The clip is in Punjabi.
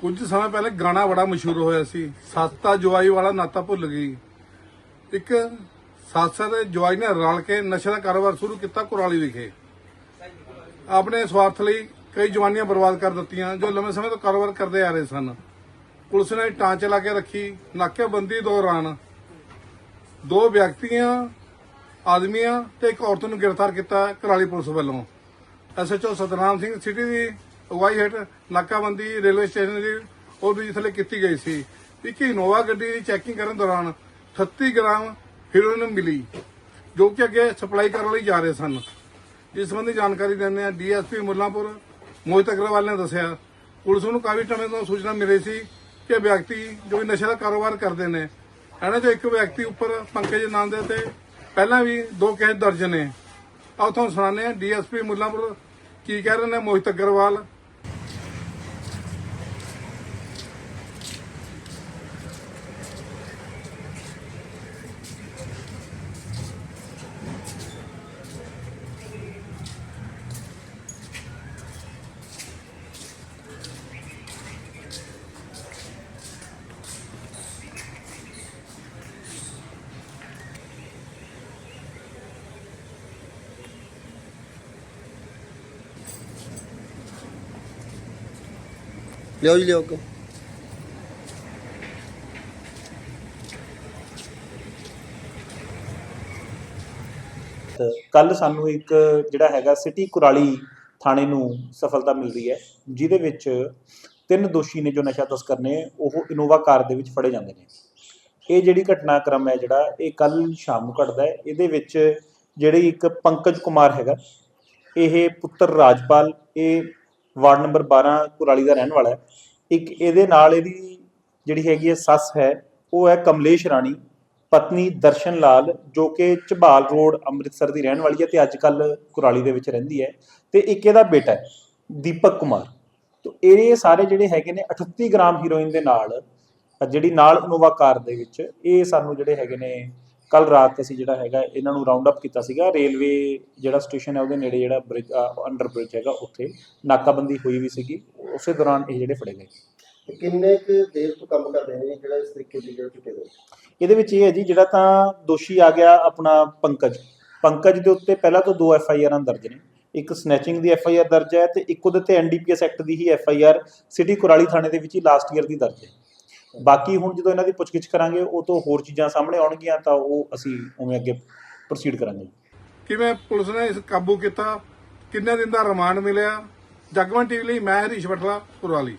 ਕੁਝ ਸਮਾਂ ਪਹਿਲੇ ਗਾਣਾ ਬੜਾ ਮਸ਼ਹੂਰ ਹੋਇਆ ਸੀ। ਸੱਤਾ ਜਵਾਈ ਵਾਲਾ ਨਾਤਾ ਭੁੱਲ ਗਈ। ਇੱਕ ਸੱਸ ਤੇ ਜਵਾਈ ਨੇ ਰਲ ਕੇ ਨਸ਼ੇ ਦਾ ਕਾਰੋਬਾਰ ਸ਼ੁਰੂ ਕੀਤਾ ਕੁਰਾਲੀ ਵਿਖੇ। ਆਪਣੇ ਸਵਾਰਥ ਲਈ ਕਈ ਜਵਾਨੀਆਂ ਬਰਬਾਦ ਕਰ ਦਿੱਤੀਆਂ, ਜੋ ਲੰਮੇ ਸਮੇਂ ਤੋਂ ਕਾਰੋਬਾਰ ਕਰਦੇ ਆ ਰਹੇ ਸਨ। ਪੁਲਿਸ ਨੇ ਟਾਂਚ ਲਾ ਕੇ ਰੱਖੀ, ਨਾਕੇਬੰਦੀ ਦੌਰਾਨ ਦੋ ਵਿਅਕਤੀਆਂ, ਆਦਮੀਆਂ ਤੇ ਇੱਕ ਔਰਤ ਨੂੰ ਗ੍ਰਿਫਤਾਰ ਕੀਤਾ ਕੁਰਾਲੀ ਪੁਲਿਸ ਵੱਲੋਂ। ਐਸਐਚਓ ਸਤਨਾਮ ਸਿੰਘ ਸਿਟੀ ਦੀ ਅਗਵਾਈ ਹੇਠ ਨਾਕਾਬੰਦੀ ਰੇਲਵੇ ਸਟੇਸ਼ਨ ਦੀ ਉਹ ਵੀ ਥੱਲੇ ਕੀਤੀ ਗਈ ਸੀ। ਇੱਕ ਇਨੋਵਾ ਗੱਡੀ ਦੀ ਚੈਕਿੰਗ ਕਰਨ ਦੌਰਾਨ 38 ਗ੍ਰਾਮ ਹੀਰੋਇਨ ਮਿਲੀ, ਜੋ ਕਿ ਅੱਗੇ ਸਪਲਾਈ ਕਰਨ ਲਈ ਜਾ ਰਹੇ ਸਨ। ਇਸ ਸੰਬੰਧੀ ਜਾਣਕਾਰੀ ਦਿੰਦੇ ਆ ਡੀਐਸਪੀ ਮੁੱਲਾਂਪੁਰ ਮੋਹਿਤ ਅਗਰਵਾਲ ਨੇ ਦੱਸਿਆ। ਪੁਲਿਸ ਨੂੰ ਕਾਫੀ ਸਮੇਂ ਤੋਂ ਸੂਚਨਾ ਮਿਲੀ ਸੀ ਕਿ ਵਿਅਕਤੀ ਜੋ ਕਿ ਨਸ਼ੇ ਦਾ ਕਾਰੋਬਾਰ ਕਰਦੇ ਨੇ, ਇਹਨਾਂ ਚੋਂ ਇੱਕ ਵਿਅਕਤੀ ਉੱਪਰ ਪੰਕਜ ਨਾਮ ਦੇ ਤੇ ਪਹਿਲਾਂ ਵੀ ਦੋ ਕੇਸ ਦਰਜ ਨੇ। ਆਓ ਤੁਹਾਨੂੰ ਸੁਣਾਉਂਦੇ ਆ ਡੀਐਸਪੀ ਮੁੱਲਾਂਪੁਰ ਕੀ ਕਹਿ ਰਹੇ ਨੇ ਮੋਹਿਤ ਅਗਰਵਾਲ। ਲਿਓ ਜੀ, ਲਿਓ ਕੋ ਕੱਲ ਸਾਨੂੰ ਇੱਕ ਜਿਹੜਾ ਹੈਗਾ ਸਿਟੀ ਕੁਰਾਲੀ ਥਾਣੇ ਨੂੰ ਸਫਲਤਾ ਮਿਲਦੀ ਹੈ, ਜਿਹਦੇ ਵਿੱਚ ਤਿੰਨ ਦੋਸ਼ੀ ਨੇ ਜੋ ਨਸ਼ਾ ਤਸਕਰ ਨੇ, ਉਹ ਇਨੋਵਾ ਕਾਰ ਦੇ ਵਿੱਚ ਫੜੇ ਜਾਂਦੇ ਨੇ। ਇਹ ਜਿਹੜੀ ਘਟਨਾਕ੍ਰਮ ਹੈ ਜਿਹੜਾ, ਇਹ ਕੱਲ ਸ਼ਾਮ ਨੂੰ ਘਟਦਾ ਹੈ। ਇਹਦੇ ਵਿੱਚ ਜਿਹੜੀ ਇੱਕ ਪੰਕਜ ਕੁਮਾਰ ਹੈਗਾ, ਇਹ ਪੁੱਤਰ ਰਾਜਪਾਲ, ਇਹ ਵਾਰਡ ਨੰਬਰ 12 ਕੁਰਾਲੀ ਦਾ ਰਹਿਣ ਵਾਲਾ ਹੈ। ਇੱਕ ਇਹਦੇ ਨਾਲ ਇਹਦੀ ਜਿਹੜੀ ਹੈਗੀ ਹੈ ਸੱਸ ਹੈ, ਉਹ ਹੈ ਕਮਲੇਸ਼ ਰਾਣੀ, ਪਤਨੀ ਦਰਸ਼ਨ ਲਾਲ, ਜੋ ਕਿ ਝਬਾਲ ਰੋਡ ਅੰਮ੍ਰਿਤਸਰ ਦੀ ਰਹਿਣ ਵਾਲੀ ਹੈ ਤੇ ਅੱਜ ਕੱਲ ਕੁਰਾਲੀ ਦੇ ਵਿੱਚ ਰਹਿੰਦੀ ਹੈ ਤੇ ਇੱਕ ਇਹਦਾ ਬੇਟਾ ਹੈ, ਦੀਪਕ ਕੁਮਾਰ। ਤੋ ਇਹ ਸਾਰੇ ਜਿਹੜੇ ਹੈਗੇ ਨੇ 38 ਗ੍ਰਾਮ ਹੀਰੋਇਨ ਦੇ ਨਾਲ, ਜਿਹੜੀ ਨਾਲ ਇਨੋਵਾ ਕਾਰ ਦੇ ਵਿੱਚ, ਇਹ ਸਾਨੂੰ ਜਿਹੜੇ ਹੈਗੇ ਨੇ ਕੱਲ ਰਾਤ ਅਸੀਂ ਜਿਹੜਾ ਹੈਗਾ ਇਹਨਾਂ ਨੂੰ ਰਾਉਂਡ ਅਪ ਕੀਤਾ ਸੀਗਾ। ਰੇਲਵੇ ਜਿਹੜਾ ਸਟੇਸ਼ਨ ਹੈ ਉਹਦੇ ਨੇੜੇ ਜਿਹੜਾ ਬ੍ਰਿਜ ਅੰਡਰ ਬ੍ਰਿਜ ਹੈਗਾ ਉੱਥੇ ਨਾਕਾਬੰਦੀ ਹੋਈ ਵੀ ਸੀਗੀ। ਉਸੇ ਦੌਰਾਨ ਇਹ ਜਿਹੜੇ ਫੜੇ ਗਏ। ਕਿੰਨੇ ਕੁ ਦੇਰ ਤੋਂ ਕੰਮ ਕਰਦੇ ਨੇ ਜਿਹੜਾ ਇਸ ਤਰੀਕੇ ਦੀ ਜਿਹੜਾ ਦੇ ਇਹਦੇ ਵਿੱਚ ਇਹ ਹੈ ਜੀ ਜਿਹੜਾ ਤਾਂ ਦੋਸ਼ੀ ਆ ਗਿਆ ਆਪਣਾ ਪੰਕਜ। ਪੰਕਜ ਦੇ ਉੱਤੇ ਪਹਿਲਾਂ ਤੋਂ ਦੋ ਐਫ ਆਈ ਆਰਾਂ ਦਰਜ ਨੇ। ਇੱਕ ਸਨੈਚਿੰਗ ਦੀ ਐਫ ਆਈ ਆਰ ਦਰਜ ਹੈ ਤੇ ਇੱਕ ਉਹਦੇ ਤੇ ਐਨਡੀਪੀਐਸ ਐਕਟ ਦੀ ਹੀ F I R city Kurali ਥਾਣੇ ਦੇ ਵਿੱਚ ਹੀ ਲਾਸਟ ਈਅਰ ਦੀ ਦਰਜ ਹੈ। ਬਾਕੀ ਹੁਣ ਜਦੋਂ ਇਹਨਾਂ ਦੀ ਪੁੱਛਗਿੱਛ ਕਰਾਂਗੇ, ਉਹ ਤੋਂ ਹੋਰ ਚੀਜ਼ਾਂ ਸਾਹਮਣੇ ਆਉਣਗੀਆਂ, ਤਾਂ ਉਹ ਅਸੀਂ ਉਵੇਂ ਅੱਗੇ ਪ੍ਰੋਸੀਡ ਕਰਾਂਗੇ ਕਿਵੇਂ ਪੁਲਿਸ ਨੇ ਇਸ ਕਾਬੂ ਕੀਤਾ? ਕਿੰਨੇ ਦਿਨ ਦਾ ਰਿਮਾਂਡ ਮਿਲਿਆ? ਜਗਮਨ ਟੀਵੀ ਲਈ ਮੈਂ ਹਰੀਸ਼ ਬਟਲਾ ਕੁਰਾਲੀ।